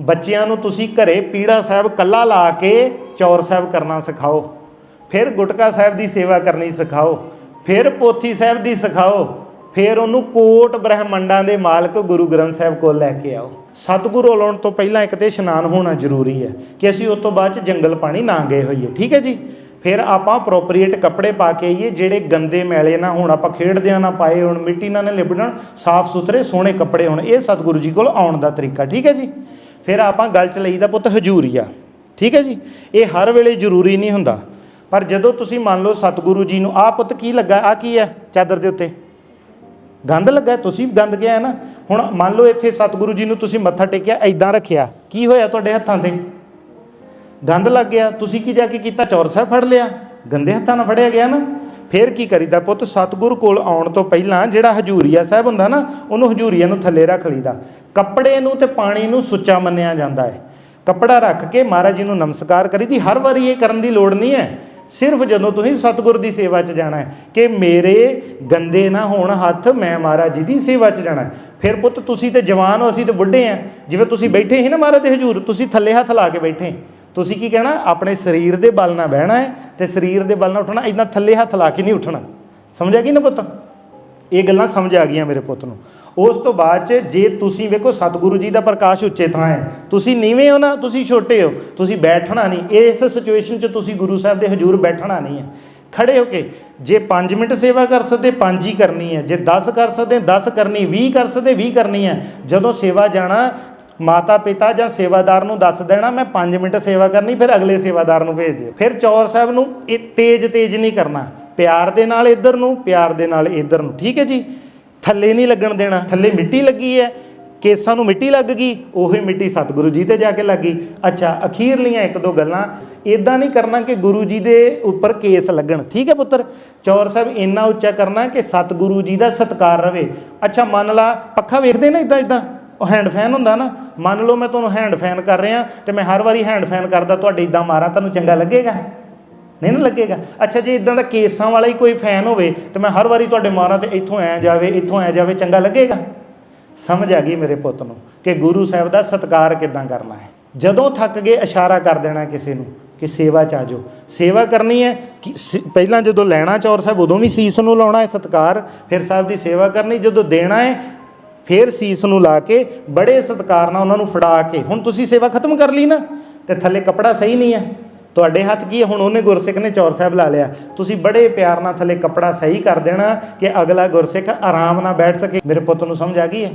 ਬੱਚਿਆਂ ਨੂੰ ਤੁਸੀਂ ਘਰੇ ਪੀੜਾ ਸਾਹਿਬ ਕੱਲਾ ਲਾ ਕੇ ਚੌਰ ਸਾਹਿਬ ਕਰਨਾ ਸਿਖਾਓ। ਫਿਰ ਗੁਟਕਾ ਸਾਹਿਬ ਦੀ ਸੇਵਾ ਕਰਨੀ ਸਿਖਾਓ। ਫਿਰ ਪੋਥੀ ਸਾਹਿਬ ਦੀ ਸਿਖਾਓ। ਫਿਰ ਉਹਨੂੰ ਕੋਟ ਬ੍ਰਹਮੰਡਾਂ ਦੇ ਮਾਲਕ ਗੁਰੂ ਗ੍ਰੰਥ ਸਾਹਿਬ ਕੋਲ ਲੈ ਕੇ ਆਓ। ਸਤਿਗੁਰੂ ਲਾਉਣ ਤੋਂ ਪਹਿਲਾਂ ਇੱਕ ਤੇ ਇਸ਼ਨਾਨ ਹੋਣਾ ਜ਼ਰੂਰੀ ਹੈ ਕਿ ਅਸੀਂ ਉਸ ਤੋਂ ਬਾਅਦ ਚ ਜੰਗਲ ਪਾਣੀ ਨਾ ਗਏ ਹੋਈਏ, ਠੀਕ ਹੈ ਜੀ? ਫਿਰ ਆਪਾਂ ਅਪਰੋਪਰੀਏਟ ਕੱਪੜੇ ਪਾ ਕੇ ਆਈਏ, ਜਿਹੜੇ ਗੰਦੇ ਮੈਲੇ ਨਾ ਹੋਣ, ਆਪਾਂ ਖੇਡਦਿਆਂ ਨਾ ਪਾਏ ਹੋਣ, ਮਿੱਟੀ ਨਾਲ ਨਾ ਲਿਬੜਨ ਸਾਫ਼ ਸੁਥਰੇ ਸੋਹਣੇ ਕੱਪੜੇ ਹੋਣ, ਇਹ ਸਤਿਗੁਰੂ ਜੀ ਕੋਲ ਆਉਣ ਦਾ ਤਰੀਕਾ, ਠੀਕ ਹੈ ਜੀ? ਫਿਰ ਆਪਾਂ ਗੱਲ ਚ ਲਈਦਾ ਪੁੱਤ ਹਜੂਰੀਆ। ਠੀਕ ਹੈ ਜੀ? ਇਹ ਹਰ ਵੇਲੇ ਜ਼ਰੂਰੀ ਨਹੀਂ ਹੁੰਦਾ। ਪਰ ਜਦੋਂ ਤੁਸੀਂ ਮੰਨ ਲਓ ਸਤਿਗੁਰੂ ਜੀ ਨੂੰ, ਆਹ ਪੁੱਤ ਕੀ ਲੱਗਾ? ਆ ਕੀ ਹੈ? ਚਾਦਰ ਦੇ ਉੱਤੇ। ਗੰਦ ਲੱਗਾ? ਤੁਸੀਂ ਗੰਦ ਗਿਆ ਹੈ ਨਾ? ਹੁਣ ਮੰਨ ਲਓ ਇੱਥੇ ਸਤਿਗੁਰੂ ਜੀ ਨੂੰ ਤੁਸੀਂ ਮੱਥਾ ਟੇਕਿਆ ਐਦਾਂ ਰੱਖਿਆ। ਕੀ ਹੋਇਆ ਤੁਹਾਡੇ ਹੱਥਾਂ ਤੇ? ਗੰਦ ਲੱਗ ਗਿਆ। ਤੁਸੀਂ ਕੀ ਜਾ ਕੇ ਕੀਤਾ? ਚੌਰ ਸਾਹਿਬ ਫੜ ਲਿਆ। ਗੰਦੇ ਹੱਥਾਂ ਨਾਲ ਫੜਿਆ ਗਿਆ ਨਾ? ਫਿਰ ਕੀ ਕਰੀਦਾ ਪੁੱਤ? ਸਤਿਗੁਰੂ ਕੋਲ ਆਉਣ ਤੋਂ ਪਹਿਲਾਂ ਜਿਹੜਾ ਹਜੂਰੀਆ ਸਾਹਿਬ ਹੁੰਦਾ ਨਾ, ਉਹਨੂੰ ਹਜੂਰੀਆ ਨੂੰ ਥੱਲੇ ਰੱਖ ਲਈਦਾ। ਕੱਪੜੇ ਨੂੰ ਤੇ ਪਾਣੀ ਨੂੰ ਸੁੱਚਾ ਮੰਨਿਆ ਜਾਂਦਾ ਹੈ। ਕੱਪੜਾ ਰੱਖ ਕੇ ਮਹਾਰਾਜ ਜੀ ਨੂੰ ਨਮਸਕਾਰ ਕਰੀਦੀ ਹਰ ਵਾਰੀ ਇਹ ਕਰਨ ਦੀ ਲੋੜ ਨਹੀਂ ਹੈ। ਸਿਰਫ ਜਦੋਂ ਤੁਸੀਂ ਸਤਿਗੁਰ ਦੀ ਸੇਵਾ 'ਚ ਜਾਣਾ ਹੈ ਕਿ ਮੇਰੇ ਗੰਦੇ ਨਾ ਹੋਣ ਹੱਥ ਮੈਂ ਮਹਾਰਾਜ ਜੀ ਦੀ ਸੇਵਾ 'ਚ ਜਾਣਾ ਫਿਰ ਪੁੱਤ ਤੁਸੀਂ ਤੇ ਜਵਾਨ ਹੋ, ਅਸੀਂ ਤੇ ਬੁੱਢੇ ਆ ਜਿਵੇਂ ਤੁਸੀਂ ਬੈਠੇ ਸੀ ਨਾ ਮਹਾਰਾਜ ਦੇ ਹਜੂਰ, ਤੁਸੀਂ ਥੱਲੇ ਹੱਥ ਲਾ ਕੇ ਬੈਠੇ। ਤੁਸੀਂ ਕੀ ਕਹਿਣਾ? ਆਪਣੇ ਸਰੀਰ ਦੇ ਬਲ ਨਾਲ ਬਹਿਣਾ ਹੈ ਤੇ ਸਰੀਰ ਦੇ ਬਲ ਨਾਲ ਉੱਠਣਾ ਇਦਾਂ ਥੱਲੇ ਹੱਥ ਲਾ ਕੇ ਨਹੀਂ ਉੱਠਣਾ। ਸਮਝਿਆ ਕਿ ਨਾ ਪੁੱਤ? ਇਹ ਗੱਲਾਂ ਸਮਝ ਆ ਗਈਆਂ ਮੇਰੇ ਪੁੱਤ ਨੂੰ। ਉਸ ਤੋਂ ਬਾਅਦ ਚ ਜੇ ਤੁਸੀਂ ਵੇਖੋ ਸਤਿਗੁਰੂ ਜੀ ਦਾ ਪ੍ਰਕਾਸ਼ ਉੱਚੇ ਥਾਂ ਹੈ। ਤੁਸੀਂ ਨੀਵੇਂ ਹੋ ਨਾ, ਤੁਸੀਂ ਛੋਟੇ ਹੋ। ਤੁਸੀਂ ਬੈਠਣਾ ਨਹੀਂ। ਇਸ ਸਿਚੁਏਸ਼ਨ 'ਚ ਤੁਸੀਂ ਗੁਰੂ ਸਾਹਿਬ ਦੇ ਹਜ਼ੂਰ ਬੈਠਣਾ ਨਹੀਂ ਹੈ। ਖੜੇ ਹੋ ਕੇ ਜੇ 5 ਮਿੰਟ ਸੇਵਾ ਕਰ ਸਕਦੇ 5 ਹੀ ਕਰਨੀ ਹੈ। ਜੇ 10 ਕਰ ਸਕਦੇ 10 ਕਰਨੀ 20 ਕਰ ਸਕਦੇ 20 ਕਰਨੀ ਹੈ। ਜਦੋਂ ਸੇਵਾ ਜਾਣਾ ਮਾਤਾ ਪਿਤਾ ਜਾਂ ਸੇਵਾਦਾਰ ਨੂੰ ਦੱਸ ਦੇਣਾ, ਮੈਂ 5 ਮਿੰਟ ਸੇਵਾ ਕਰਨੀ, ਫਿਰ ਅਗਲੇ ਸੇਵਾਦਾਰ ਨੂੰ ਭੇਜ ਦਿਓ। ਫਿਰ ਚੌਰ ਸਾਹਿਬ ਨੂੰ ਇਹ ਤੇਜ਼ ਤੇਜ਼ ਨਹੀਂ ਕਰਨਾ। ਪਿਆਰ ਦੇ ਨਾਲ ਇੱਧਰ ਨੂੰ, ਪਿਆਰ ਦੇ ਨਾਲ ਇੱਧਰ ਨੂੰ। ਠੀਕ ਹੈ ਜੀ? ਥੱਲੇ ਨਹੀਂ ਲੱਗਣ ਦੇਣਾ। ਥੱਲੇ ਮਿੱਟੀ ਲੱਗੀ ਹੈ। ਕੇਸਾਂ ਨੂੰ ਮਿੱਟੀ ਲੱਗ ਗਈ, ਉਹੀ ਮਿੱਟੀ ਸਤਿਗੁਰੂ ਜੀ ਤੇ ਜਾ ਕੇ ਲੱਗੀ ਅੱਛਾ ਅਖੀਰਲੀਆਂ ਇੱਕ ਦੋ ਗੱਲਾਂ। ਇਦਾਂ ਨਹੀਂ ਕਰਨਾ ਕਿ ਗੁਰੂ ਜੀ ਦੇ ਉੱਪਰ ਕੇਸ ਲੱਗਣ। ਠੀਕ ਹੈ ਪੁੱਤਰ? ਚੌਰ ਸਾਹਿਬ ਇੰਨਾ ਉੱਚਾ ਕਰਨਾ ਕਿ ਸਤਿਗੁਰੂ ਜੀ ਦਾ ਸਤਕਾਰ ਰਵੇ। ਅੱਛਾ, ਮੰਨ ਲਾ, ਪੱਖਾ ਵੇਖਦੇ ਨਾ ਇਦਾਂ ਇਦਾਂ ਉਹ ਹੈਂਡ ਫੈਨ ਹੁੰਦਾ ਨਾ। ਮੰਨ ਲਓ ਮੈਂ ਤੁਹਾਨੂੰ ਹੈਂਡ ਫੈਨ ਕਰ ਰਿਹਾ ਤੇ ਮੈਂ ਹਰ ਵਾਰੀ ਹੈਂਡ ਫੈਨ ਕਰਦਾ, ਤੁਹਾਡੇ ਇਦਾਂ ਮਾਰਾਂ, ਤੁਹਾਨੂੰ ਚੰਗਾ ਲੱਗੇਗਾ? ਨਹੀਂ ਨਾ ਲੱਗੇਗਾ। ਅੱਛਾ, ਜੇ ਇਦਾਂ ਦਾ ਕੇਸਾਂ ਵਾਲਾ ਹੀ ਕੋਈ ਫੈਨ ਹੋਵੇ, ਤੇ ਮੈਂ ਹਰ ਵਾਰੀ ਤੁਹਾਡੇ ਮਾਰਾਂ ਤੇ ਇੱਥੋਂ ਐ ਜਾਵੇ, ਇੱਥੋਂ ਐ ਜਾਵੇ, ਚੰਗਾ ਲੱਗੇਗਾ? ਸਮਝ ਆ ਗਈ ਮੇਰੇ ਪੁੱਤ ਨੂੰ ਕਿ ਗੁਰੂ ਸਾਹਿਬ ਦਾ ਸਤਕਾਰ ਕਿਦਾਂ ਕਰਨਾ ਹੈ। ਜਦੋਂ ਥੱਕ ਗਏ, ਇਸ਼ਾਰਾ ਕਰ ਦੇਣਾ ਕਿਸੇ ਨੂੰ ਕਿ ਸੇਵਾ ਚ ਆਜੋ ਸੇਵਾ ਕਰਨੀ ਹੈ ਕਿ ਸ- ਪਹਿਲਾਂ ਜਦੋਂ ਲੈਣਾ ਚੌਰ ਸਾਹਿਬ, ਉਦੋਂ ਵੀ ਸੀਸ ਨੂੰ ਲਾਉਣਾ ਹੈ ਸਤਕਾਰ, ਫਿਰ ਸਾਹਿਬ ਦੀ ਸੇਵਾ ਕਰਨੀ। ਜਦੋਂ ਦੇਣਾ ਹੈ, ਫਿਰ ਸੀਸ ਨੂੰ ਲਾ ਕੇ ਬੜੇ ਸਤਕਾਰ ਨਾਲ ਉਹਨਾਂ ਨੂੰ ਫੜਾ ਕੇ, ਹੁਣ ਤੁਸੀਂ ਸੇਵਾ ਖਤਮ ਕਰ ਲਈ ਨਾ, ਤੇ ਥੱਲੇ ਕਪੜਾ ਸਹੀ ਨਹੀਂ ਹੈ। ਤੁਹਾਡੇ ਹੱਥ ਕੀ ਹੈ? ਹੁਣ ਉਹਨੇ ਗੁਰਸਿੱਖ ਨੇ ਚੌਰ ਸਾਹਿਬ ਲਾ ਲਿਆ। ਤੁਸੀਂ ਬੜੇ ਪਿਆਰ ਨਾਲ ਥੱਲੇ ਕੱਪੜਾ ਸਹੀ ਕਰ ਦੇਣਾ ਕਿ ਅਗਲਾ ਗੁਰਸਿੱਖ ਆਰਾਮ ਨਾਲ ਬੈਠ ਸਕੇ। ਮੇਰੇ ਪੁੱਤ ਨੂੰ ਸਮਝ ਆ ਗਈ ਹੈ?